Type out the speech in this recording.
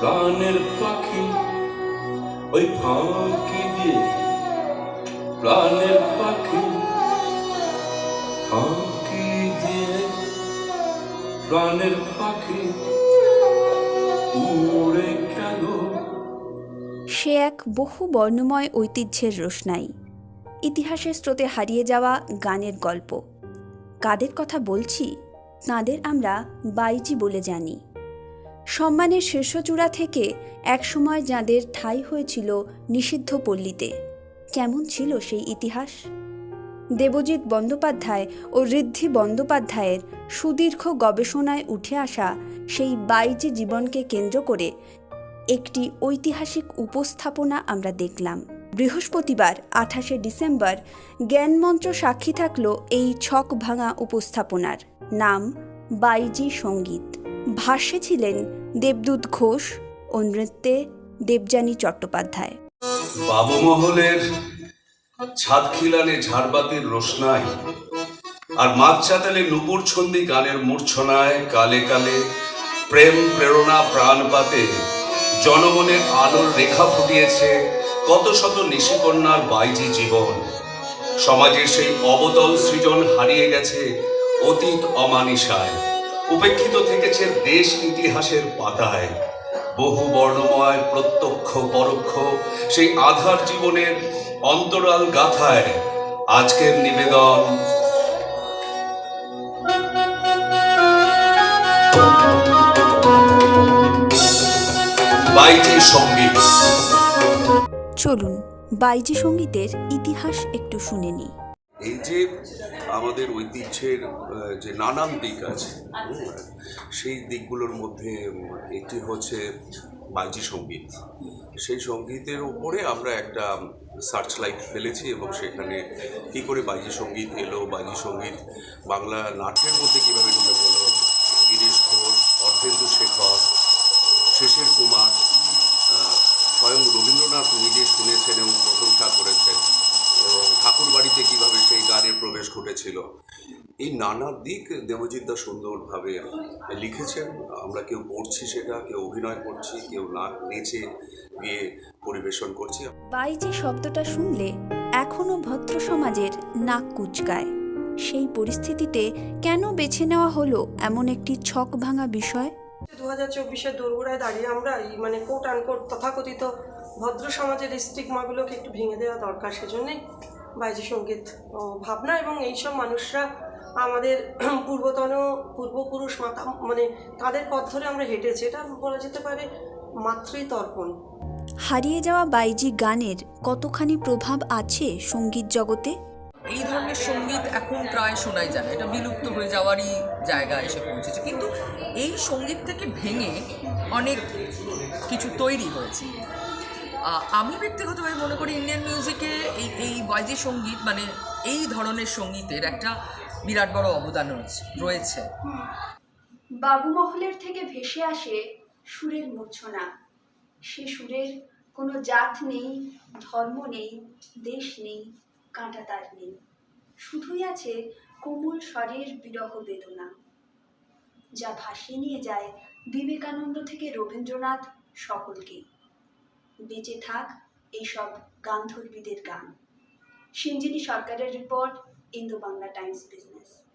প্রাণের পাখি, ওই ফাঁকি দিয়ে প্রাণের পাখি, ফাঁকি দিয়ে প্রাণের পাখি উড়ে গেল সে এক বহু বর্ণময় ঐতিহ্যের রোশনাই। ইতিহাসের স্রোতে হারিয়ে যাওয়া গানের গল্প। কাদের কথা বলছি, তাঁদের আমরা বাইজি বলে জানি। সম্মানের শীর্ষচূড়া থেকে একসময় যাঁদের ঠাঁই হয়েছিল নিষিদ্ধ পল্লীতে। কেমন ছিল সেই ইতিহাস? দেবজিৎ বন্দ্যোপাধ্যায় ও ঋদ্ধি বন্দ্যোপাধ্যায়ের সুদীর্ঘ গবেষণায় উঠে আসা সেই বাইজি জীবনকে কেন্দ্র করে একটি ঐতিহাসিক উপস্থাপনা আমরা দেখলাম। বৃহস্পতিবার, আঠাশে ডিসেম্বর, জ্ঞানমন্ত্র সাক্ষী থাকল এই ছক ভাঙা উপস্থাপনার, নাম বাইজি সংগীত। ভাষ্যে ছিলেন দেবদূত ঘোষ ও নৃত্যে দেবযানী চট্টোপাধ্যায়। বাবুমহলের ছাদ খিলানে ঝাড়বাতির রোশনাই আর মাছ চাতালে নুপুর ছন্দি গানের মূর্ছনায় কালে কালে প্রেম প্রেরণা প্রাণপাতে জনমনের আলোর রেখা ফুটিয়েছে কত শত নিশিকন্যার বাইজি জীবন। সমাজের সেই অবতল সৃজন হারিয়ে গেছে অতীত অমানিসায়। উপেক্ষিত থেকেছে দেশ ইতিহাসের পাতায়। বহু বর্ণময়, প্রত্যক্ষ, পরোক্ষ সেই আধার জীবনের অন্তরাল গাথায় আজকের নিবেদন। সংগীত। চলুন, বাইজি সঙ্গীতের ইতিহাস একটু শুনে নিই। এই যে আমাদের ঐতিহ্যের যে নানান দিক আছে, সেই দিকগুলোর মধ্যে একটি হচ্ছে বাইজি সংগীত। সেই সঙ্গীতের উপরে আমরা একটা সার্চ লাইট ফেলেছি এবং সেখানে কী করে বাজি সংগীত এলো বাজি সংগীত বাংলা নাট্যের মধ্যে কীভাবে ঢুকে পড়ল গিরিশ ঘোষ, অর্ধেন্দু শেখর, শেষের কুমার আহ, স্বয়ং রবীন্দ্রনাথ নিজে শুনেছেন এবং প্রশংসা করেছেন এবং ঠাকুর বাড়িতে কীভাবে সেই গানের প্রবেশ ঘটেছিল এই নানা দিক দেবজিৎ দা সুন্দরভাবে লিখেছেন। আমরা কেউ পড়ছি সেটা কেউ অভিনয় করছি কেউ নাচ নেচে গিয়ে পরিবেশন করছি। বাইজি শব্দটা শুনলে এখনও ভদ্র সমাজের নাক কুচকায়। সেই পরিস্থিতিতে কেন বেছে নেওয়া হলো এমন একটি ছক ভাঙা বিষয়? দু হাজার চব্বিশের দোরগোড়ায় দাঁড়িয়ে আমরা এই মানে কোট আনকোট তথাকথিত ভদ্র সমাজের স্টিগমাগুলোকে একটু ভেঙে দেওয়া দরকার সেজন্যই বাইজি সংগীত। ও ভাবনা এবং এইসব মানুষরা আমাদের পূর্বতন পূর্বপুরুষ মাতা মানে তাদের পথ ধরে আমরা হেঁটেছি। এটা বলা যেতে পারে মাতৃতর্পণ। হারিয়ে যাওয়া বাইজি গানের কতখানি প্রভাব আছে সংগীত জগতে? এই ধরনের সংগীত এখন প্রায় শোনাই যায়। এটা বিলুপ্ত হয়ে যাওয়ারই জায়গা এসে পৌঁছেছে। কিন্তু এই সংগীত থেকে ভেঙে অনেক কিছু তৈরি হয়েছে। আমি ব্যক্তিগতভাবে মনে করি ইন্ডিয়ান মিউজিকে এই এই বাইজি সংগীত মানে এই ধরনের সঙ্গীতের একটা বিরাট বড় অবদান রয়েছে বাবু মহলের থেকে ভেসে আসে সুরের মূর্ছনা। সে সুরের কোনো জাত নেই, ধর্ম নেই, দেশ নেই, কাঁটা তার নেই। শুধুই আছে কোমল স্বরের বিরহ বেদনা। যা ভাসিয়ে নিয়ে যায় বিবেকানন্দ থেকে রবীন্দ্রনাথ সকলকে। বেঁচে থাক এইসব গান্ধর্বীদের গান। সিঞ্জিনী সরকারের report Indo Bangla Times business